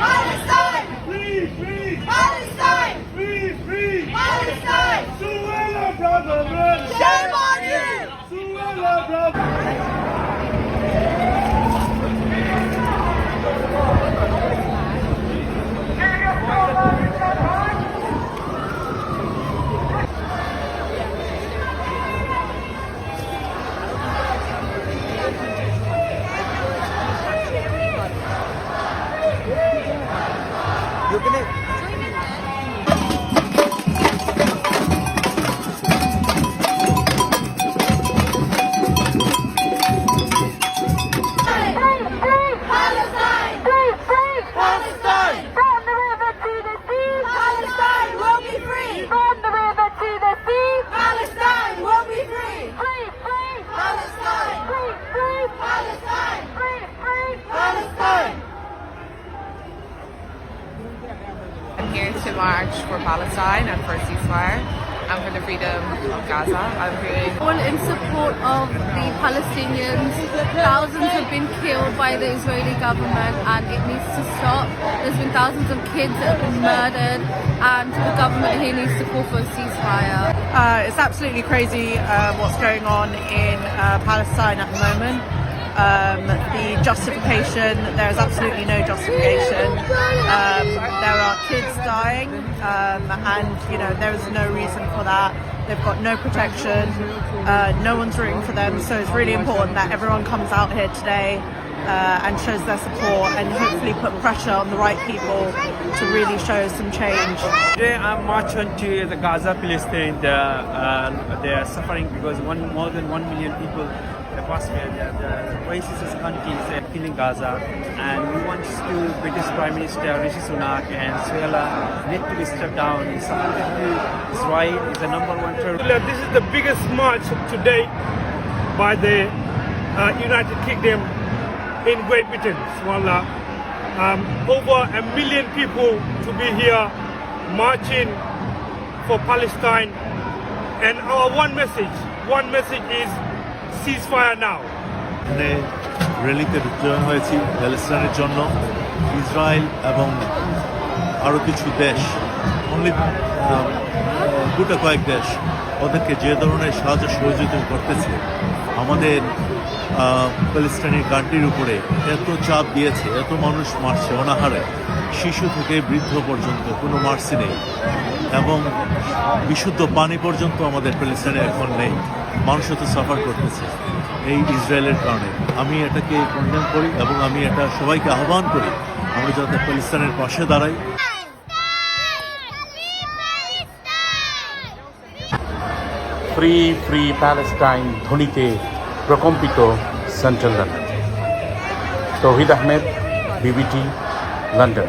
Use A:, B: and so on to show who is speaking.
A: Palestine!
B: Free, free,
A: Palestine!
B: free, free.
A: Palestine!
B: Suella, brother, man.
A: Shame on you!
B: Suella, brother.
C: よ
A: く
D: ね here to march for Palestine and for a ceasefire and for the freedom of Gaza. I'm here
E: all in support of the Palestinians. Thousands have been killed by the Israeli government and it needs to stop. There's been thousands of kids that have been murdered and the government here needs to call for a ceasefire.
F: Uh, it's absolutely crazy uh, what's going on in uh, Palestine at the moment. Um, the justification, there is absolutely no justification. Um, there are kids dying, um, and you know there is no reason for that. They've got no protection. Uh, no one's rooting for them, so it's really important that everyone comes out here today uh, and shows their support and hopefully put pressure on the right people to really show some change.
G: Today I'm marching to the Gaza Palestine. The, uh, they are suffering because one more than one million people the past year the, the racist countries are killing Gaza, and we want to British Prime Minister Rishi Sunak and Suella need to be stepped down. It's supported to Israel is the number one terror.
B: This is the biggest march today by the uh, United Kingdom in Great Britain. Wallah. Um, over a million people to be here marching for Palestine. And our one message, one message is ceasefire now.
H: র্যালিতে join হয়েছি প্যালেস্টাইনের জন্য Israel এবং আরও কিছু দেশ only গোটা কয়েক দেশ ওদেরকে যে ধরনের সাহায্য সহযোগিতা করতেছে আমাদের প্যালেস্টাইনের কান্ট্রির উপরে এত চাপ দিয়েছে, এত মানুষ মারছে অনাহারে, শিশু থেকে বৃদ্ধ পর্যন্ত কোনো মার্সি নেই এবং বিশুদ্ধ পানি পর্যন্ত আমাদের প্যালেস্টাইনে এখন নেই। মানুষ তো সাফার করতেছে এই ইসরায়েলের কারণে। আমি এটাকে কন্ডেম করি এবং আমি এটা সবাইকে আহ্বান করি, আমরা যাতে প্যালেস্তানের পাশে দাঁড়াই।
I: ফ্রি ফ্রি প্যালেস্টাইন ধ্বনিতে প্রকম্পিত central London Tauhid Ahmed BBT London